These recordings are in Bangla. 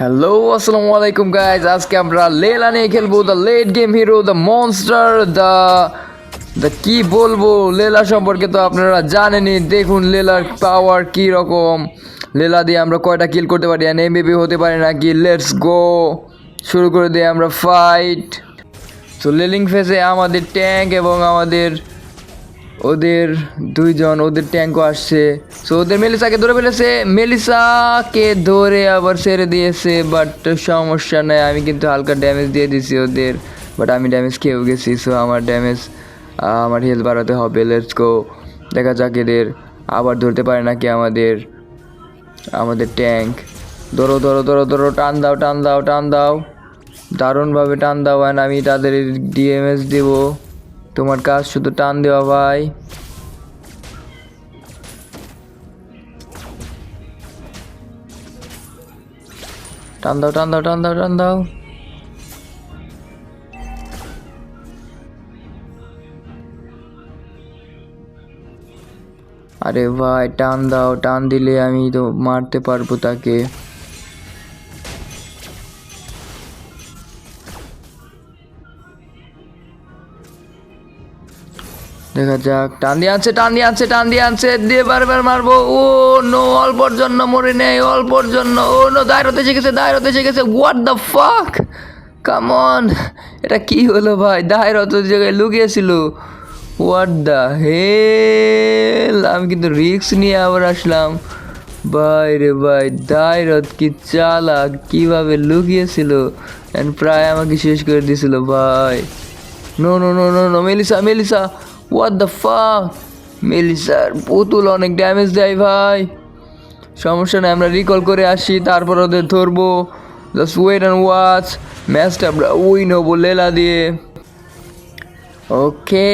হ্যালো আসসালামু আলাইকুম গাইজ আজকে আমরা লেলা নিয়ে খেলব the late game hero the monster the the কি বলব? লেলা সম্পর্কে তো আপনারা জানেনই। দেখুন, লেলার পাওয়ার কি রকম লেলা দিয়ে আমরা কয়টা কিল করতে পারি? আর এমবিপি হতে পারি নাকি? লেটস গো শুরু করে দিই আমরা ফাইট তো লেলিং ফেসে আমাদের ট্যাঙ্ক এবং আমাদের ওদের দুইজন, ওদের ট্যাঙ্কও আসছে। সো ওদের মেলিসাকে ধরে ফেলেছে। মেলিসাকে ধরে আবার ছেড়ে দিয়েছে বাট সমস্যা নেই, আমি কিন্তু হালকা ড্যামেজ দিয়ে দিছি ওদের বাট আমি ড্যামেজ খেয়েও গেছি সো আমার ড্যামেজ আমার হেলথ বাড়াতে হবে লেটস গো দেখা যাক এদের আবার ধরতে পারে নাকি আমাদের আমাদের ট্যাঙ্ক। ধরো ধরো ধরো ধরো, টান দাও টান দাও টান দাও। দারুণভাবে টান দাও, and আমি তাদের ডিএমএস দেবো। তোমার কাজ শুধু টান দেওয়া, ভাই। টান দাও টান দাও টান দাও টান দাও। আরে ভাই, টান দাও, টান দিলে আমি তো মারতে পারব তাকে। দেখা যাক, টান দিয়ে আনছে, টান দিয়ে আনছে, টান দিয়ে আনছে, দিয়ে বারবার মারবো। ও, নো, অল্পর জন্য মরে নেই, অল্পর জন্য। ও, নো দায়রতে শিখেছে দায়রতে শিখেছে। হোয়াট দ্য ফাক কামন এটা কি হলো ভাই? দায়ের দায়রত জায়গায় লুকিয়েছিল। হোয়াট দ্য হেল আমি কিন্তু রিক্স নিয়ে আবার আসলাম। ভাই রে ভাই দায়রত কি চালাক, কীভাবে লুকিয়েছিল? অ্যান্ড প্রায় আমাকে শেষ করে দিয়েছিল, ভাই। No no no no no Melissa Melissa what the fuck মেলিসার পুতুল অনেক ড্যামেজ দেয় ভাই। সমস্যা নেই, আমরা রিকল করে আসি, তারপর ওদের ধরবো। জাস্ট ওয়েট অ্যান্ড ওয়াচ ম্যাচটা আমরা উইন হব লেলা দিয়ে। ওকে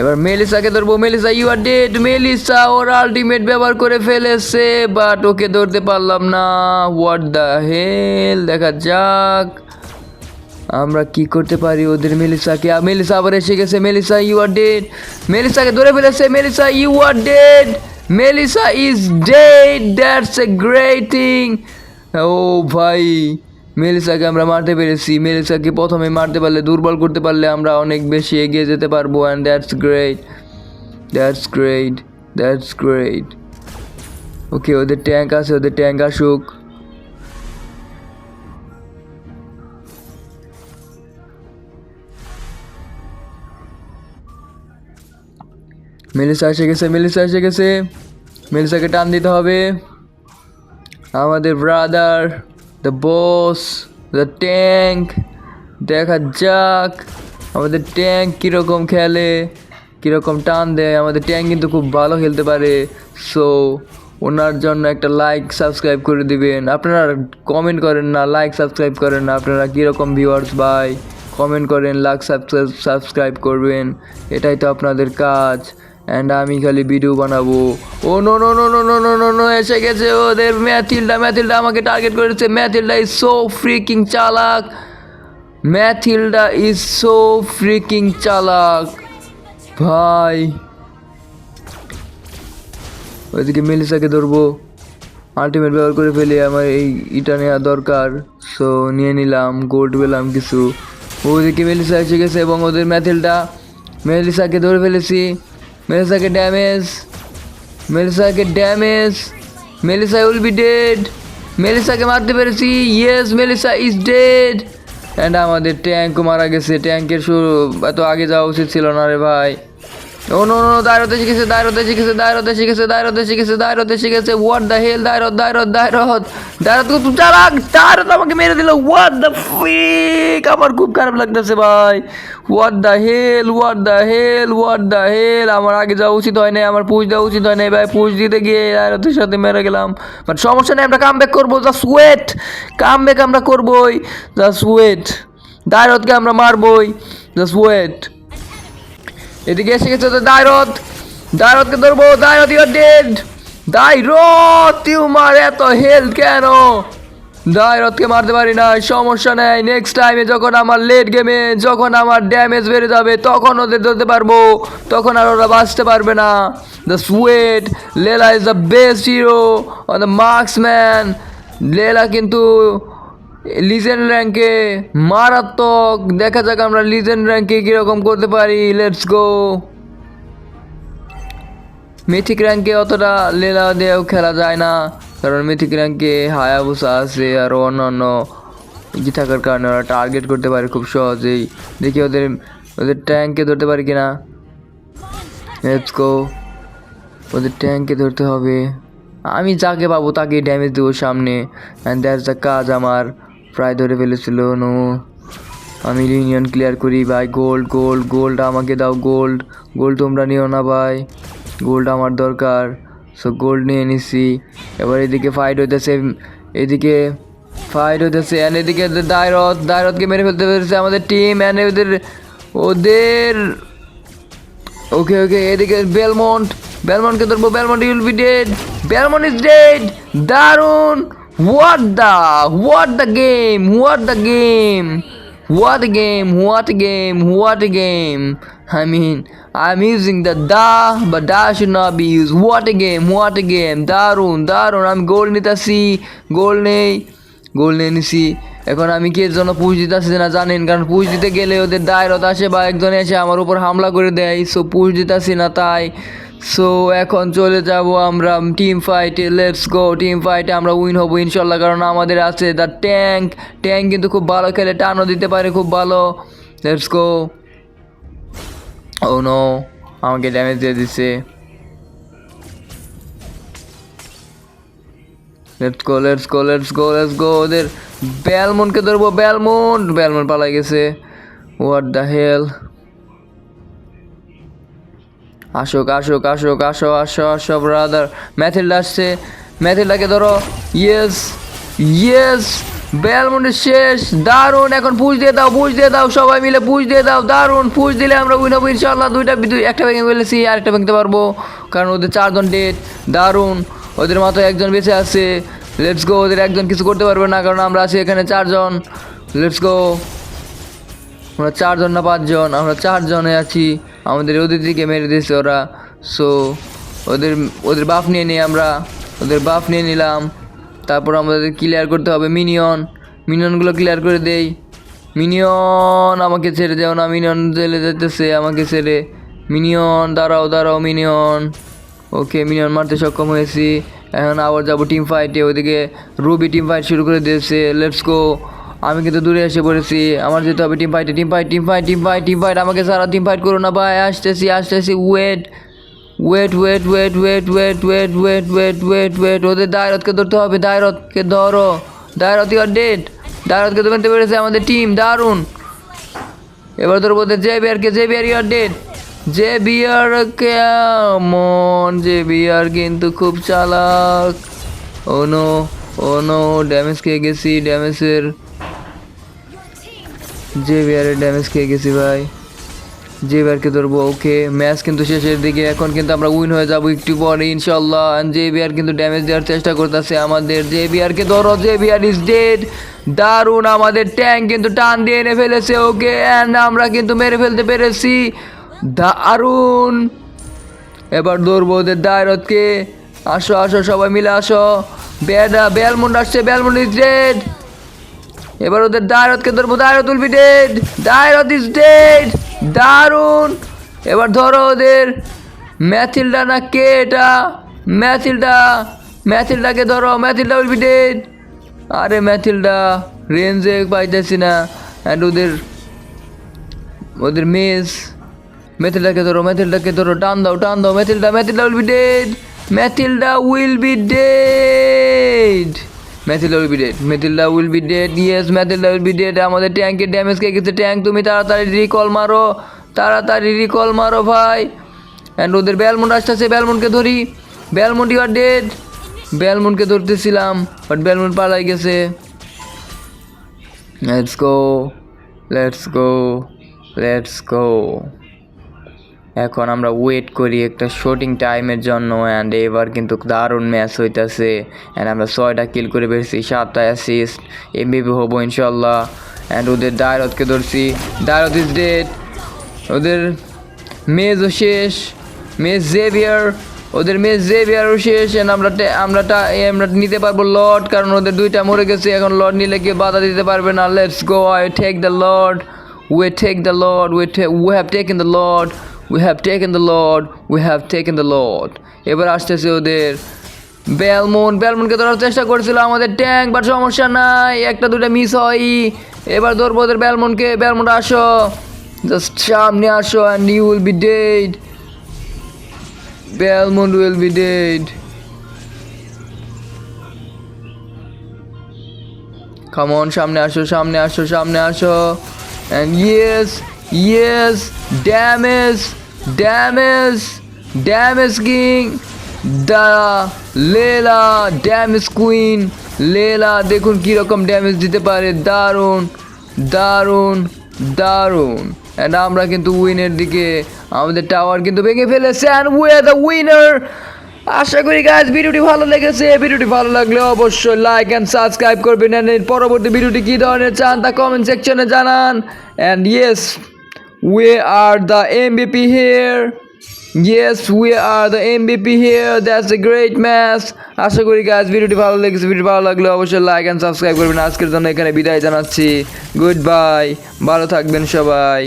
এবার মেলিসাকে ধরবো। Melissa you are dead Melissa, or ultimate ব্যবহার করে ফেলেছে বাট ওকে ধরতে পারলাম না। হোয়াট দ্য হেল দেখা যাক। আমরা কি করতে পারি? ওদের মেলিসাকে মেলিসা আবার এসে গেছে। মেলিসা ইউ আর ডেড মেলিসাকে ধরে ফেলেছে। Melissa you are dead Melissa is dead that's a great thing ও ভাই, মেলিসাকে আমরা মারতে পেরেছি। মেলিসাকে প্রথমে মারতে পারলে, দুর্বল করতে পারলে আমরা অনেক বেশি এগিয়ে যেতে পারব। And that's great that's great that's great okay ওদের ট্যাঙ্ক আছে, ওদের ট্যাঙ্ক আসুক। মেলিসা এসে গেছে, মেলিসা এসে গেছে। মেলিসাকে টান দিতে হবে। আমাদের brother the boss the tank দেখা যাক। আমাদের ট্যাঙ্ক কীরকম খেলে, কীরকম টান দেয়। আমাদের ট্যাঙ্ক কিন্তু খুব ভালো খেলতে পারে। সো ওনার জন্য একটা লাইক সাবস্ক্রাইব করে দিবেন। আপনারা কমেন্ট করেন না লাইক সাবস্ক্রাইব করেন না। আপনারা কীরকম ভিউয়ার্স বাই কমেন্ট করেন লাইক সাবস্ক্রাইব সাবস্ক্রাইব করবেন। এটাই তো আপনাদের কাজ। অ্যান্ড আমি খালি ভিডিও বানাবো। ও no no no no no no no no এসে গেছে ওদের ম্যাথিলটা ম্যাথিলটা আমাকে টার্গেট করেছে। ম্যাথিলটা ইজ সো ফ্রিকিং চালাক। ম্যাথিলডা ইজ সো ফ্রিকিং চালাক। ভাই। ওইদিকে মেলিসাকে ধরবো। আলটিমেট ব্যবহার করে ফেলি, আমার এই ইটা নেওয়া দরকার। সো নিয়ে নিলাম গোল্ড পেলাম কিছু। ওদিকে মেলিসা এসে গেছে এবং ওদের ম্যাথেলটা মেলিসাকে ধরে ফেলেছি। মেলিসাকে damage মেলিসাকে damage Melissa will be dead মেলিসাকে মারতে পেরেছি yes Melissa is dead and আমাদের ট্যাঙ্কও মারা গেছে। ট্যাঙ্কের শুরু এত আগে যাওয়া উচিত ছিল না রে ভাই। ও নো নো দায়রতে শিখেছে দায়রতে শিখেছে দায়রতে শিখেছে দায়রতে শিখেছে দায়রতে শিখেছে হোয়াট দ্য হেল দায়রত দায়রত দায়রত দায়রত খুব চালাক দায়রত আমাকে মেরে দিল হোয়াট দ্য ফিক আমার খুব খারাপ লাগতেছে ভাই what the hell what the hell what the hell আমার আগে যাওয়া উচিত হয় নাই আমার পুষ দেওয়া উচিত হয় নাই ভাই পুষ দিতে গিয়ে দায়রতের সাথে মেরে গেলাম বাট সমস্যা নেই আমরা কাম ব্যাক করব জাস্ট ওয়েট কাম ব্যাক আমরা করবোই জাস্ট ওয়েট দায়রতকে আমরা মারবোই জাস্ট ওয়েট এদিকে এসে গেছে তো দায়রত দায়রতকে ধরবো দায়রত ইউর ডেড দায়রত তোমার এত হেলথ কেন? দায়রতকে মারতে পারি না, সমস্যা নেই। নেক্সট টাইমে যখন আমার লেট গেমে যখন আমার ড্যামেজ বেড়ে যাবে, তখন ওদের ধরতে পারব। তখন আর ওরা বাঁচতে পারবে না। The sweet Layla is the best hero on the marksman Layla কিন্তু লিজেন্ড র্যাঙ্কে মারাত্মক। দেখা যাক আমরা লিজেন্ড র্যাঙ্কে কীরকম করতে পারি। লেটস গো মিথিক র্যাঙ্কে অতটা লেলা দিয়েও খেলা যায় না। কারণ মিথিক র্যাঙ্কে হায়াবুসা আছে আর অন্যান্য ই থাকার কারণে ওরা টার্গেট করতে পারে খুব সহজেই। দেখি ওদের ওদের ট্যাঙ্কে ধরতে পারি কিনা। লেটস গো ওদের ট্যাঙ্কে ধরতে হবে। আমি যাকে পাবো তাকে ড্যামেজ দেবো সামনে। অ্যান্ড দ্যাটস দ্য কাজ আমার। প্রায় ধরে ফেলেছিল, নো। আমি ইউনিয়ন ক্লিয়ার করি, ভাই। গোল্ড গোল্ড গোল্ড আমাকে দাও, গোল্ড। গোল্ড তোমরা নিও না, ভাই। গোল্ড আমার দরকার। সো গোল্ড নিয়ে নিছি। এবার এদিকে ফাইট হইতেছে, এদিকে ফাইট হইতেছে অ্যান্ড এদিকে দায়রত দায়রতকে মেরে ফেলতে পেরেছে আমাদের টিম অ্যান্ড ওদের ওদের ওকে ওকে এদিকে বেলমন্ট বেলমন্টকে ধরবো। Balmond will be dead Balmond is dead দারুণ what the what the game what the game what game what game what game I mean, I'm using the da, but da should not be used. What a game, what a game. দারুণ দারুণ আমি গোল নিতেছি গোল নেই গোল নিয়ে নিছি এখন আমি কি জন্য পুষ দিতেছি না জানেন কারণ পুষ দিতে গেলে ওদের দায়রত আসে বা একজন এসে আমার উপর হামলা করে দেয় সো পুষ দিতেছি না তাই সো এখন চলে যাব আমরা টিম ফাইটে লেটস গো টিম ফাইটে আমরা উইন হব ইনশাল্লাহ, কারণ আমাদের আছে দ্য ট্যাঙ্ক ট্যাঙ্ক কিন্তু খুব ভালো খেলে, টানও দিতে পারে খুব ভালো। লেটস গো ও নো আমাকে ড্যামেজ দিয়ে দিচ্ছে let's go let's go let's go let's go ওদের ব্যালমনকে ধরবো ব্যালমন ব্যালমন পালাই গেছে। হোয়াট দ্য হেল আসুক আসুক আসুক, আসো আসো আসো ব্রাদার ম্যাথিলডা আসছে। ম্যাথিলডাকে ধরো। ইয়েস ইয়েস ব্যালমন্ডের শেষ। দারুণ, এখন পুষ দিয়ে দাও পুষ দিয়ে দাও, সবাই মিলে পুষ দিয়ে দাও। দারুণ পুষ দিলে আমরা উইন হব ইনশাল্লাহ দুইটা দুই একটা ভেঙে ফেলেছি, আরেকটা ভেঙতে পারব। কারণ ওদের চারজন ডেট দারুণ, ওদের মাথায় একজন বেঁচে আছে। লেটস গো ওদের একজন কিছু করতে পারবে না, কারণ আমরা আছি এখানে চারজন। লেটস গো আমরা চারজন না পাঁচজন, আমরা চারজনে আছি। আমাদের দিকে মেরে দিয়েছে ওরা। সো ওদের ওদের বাফ নিয়ে নিই আমরা, ওদের বাফ নিয়ে নিলাম। তারপর আমাদের ক্লিয়ার করতে হবে মিনিয়ন মিনিয়নগুলো ক্লিয়ার করে দেই। মিনিয়ন আমাকে ছেড়ে দেও না মিনিয়ন চলে যেতেছে আমাকে ছেড়ে। মিনিয়ন দাঁড়াও দাঁড়াও মিনিয়ন ওকে মিনিয়ন মারতে সক্ষম হয়েছি। এখন আবার যাব টিম ফাইটে ওইদিকে রুবি টিম ফাইট শুরু করে দিয়েছে। লেটস গো আমি কিন্তু দূরে এসে পড়েছি। আমার যেতে হবে team ফাইটে team fight team fight team fight team fight আমাকে সারা টিম ফাইট করো না ভাই। আসতেছি আসতেছি। Wait wait wait wait wait wait wait wait wait wait wait ওদের দায়রতকে ধরতে হবে। দায়রতকে ধরো। দায়রত ইউর ডেট দায়রতকে ধরতে পেরেছে আমাদের টিম দারুণ। এবার ধরবো ওদের J বিয়ারকে J bear you're dead J bear কেমন? জে বিয়ার কিন্তু খুব চালাক। ও নো ও নো ড্যামেজ খেয়ে গেছি। ড্যামেজের জে বিয়ারের ড্যামেজ খেয়ে গেছি ভাই। জে বিয়ারকে ধরবো ওকে ম্যাচ কিন্তু শেষের দিকে। এখন কিন্তু আমরা উইন হয়ে যাব একটু পরে ইনশাল্লাহ জে বিয়ার কিন্তু ড্যামেজ দেওয়ার চেষ্টা করতেছে আমাদের জে বিয়ারকে ধরো জে বিয়ার ইজ ডেড দারুণ আমাদের ট্যাঙ্ক কিন্তু টান দিয়ে এনে ফেলেছে ওকে অ্যান্ড আমরা কিন্তু মেরে ফেলতে পেরেছি। দারুণ! এবার ধরবো ওদের দায়রতকে আসো আসো, সবাই মিলে আসো। বেডা বেলমুন্ড আসছে, বেলমুন্ড ইজ ডেড এবার ওদের দায়রতকে ধরবো Dyrroth will dead Dyrroth is dead দারুণ। এবার ধরো ওদের ম্যাথিলডা না কে এটা? ম্যাথিলডা। ম্যাথিলডাকে ধরো, ম্যাথিলডা উইল বি ডেড আরে ম্যাথিলডা, রেঞ্জে পাইতেছি না। অ্যান্ড ওদের ওদের মেস। মেথিলডাকে ধরো মেথিলডাকে ধরো, টান দাও টান দাও Mathilda Mathilda will be dead Mathilda will be dead Mathilda will be dead Mathilda will be dead yes Mathilda will be dead আমাদের ট্যাঙ্কের ড্যামেজ খেয়ে গেছে ট্যাঙ্ক তুমি তাড়াতাড়ি রিকল মারো। তাড়াতাড়ি রিকল মারো ভাই। অ্যান্ড ওদের ব্যালমুন্ড আসতেছে ব্যালমুন্ডকে ধরি। ব্যালমুন্ড ইউ আর ডেড ব্যালমুন্ডকে ধরতেছিলাম বাট ব্যালমুন্ড পালাই গেছে। Let's go let's go let's go এখন আমরা ওয়েট করি একটা শুটিং টাইমের জন্য অ্যান্ড এবার কিন্তু দারুণ ম্যাচ হইতেছে অ্যান্ড আমরা ছয়টা কিল করে পেরেছি সাতটা অ্যাসিস্ট এমবিপি হব ইনশাল্লাহ অ্যান্ড ওদের দায়রতকে ধরছি দায়রত ইজ ডেড ওদের মেজও শেষ মেজ জেভিয়ার ওদের মেয়ে জেভিয়ারও শেষ and আমরা আমরা আমরা নিতে পারব লর্ড কারণ ওদের দুইটা মরে গেছে, এখন লর্ড নিলে কেউ বাধা দিতে পারবে না let's go I take the lord we take the lord we we have taken the lord we have taken the lord we have taken the lord এবার আসতেছে ওদের বেলমুন। বেলমুনকে ধরার চেষ্টা করেছিল আমাদের ট্যাঙ্ক বাট সমস্যা নাই, একটা দুটা মিস হয়। এবার ধরবো ওদের বেলমুনকে। বেলমুন আসো জাস্ট সামনে আসো and you will be dead Balmond will be dead come on সামনে আসো সামনে আসো সামনে আসো। And yes yes damage damage damage king the Layla damage queen Layla দেখুন কীরকম ড্যামেজ দিতে পারে। দারুণ দারুণ দারুণ। অ্যান্ড আমরা কিন্তু উইনের দিকে, আমাদের টাওয়ার কিন্তু ভেঙে ফেলেছে। And we are the winner আশা করি গাছ ভিডিওটি ভালো লেগেছে। ভিডিওটি ভালো লাগলে অবশ্যই লাইক অ্যান্ড সাবস্ক্রাইব করবেন। এর পরবর্তী ভিডিওটি কী ধরনের চান তা কমেন্ট সেকশনে জানান। And yes we are the MVP here. Yes, we are the MVP here. That's a great match আশা করি গাইজ ভিডিওটি ভালো লেগেছে। ভিডিও ভালো লাগলে অবশ্যই লাইক অ্যান্ড সাবস্ক্রাইব করবেন। আজকের জন্য এখানে বিদায় জানাচ্ছি। গুড বাই ভালো থাকবেন সবাই।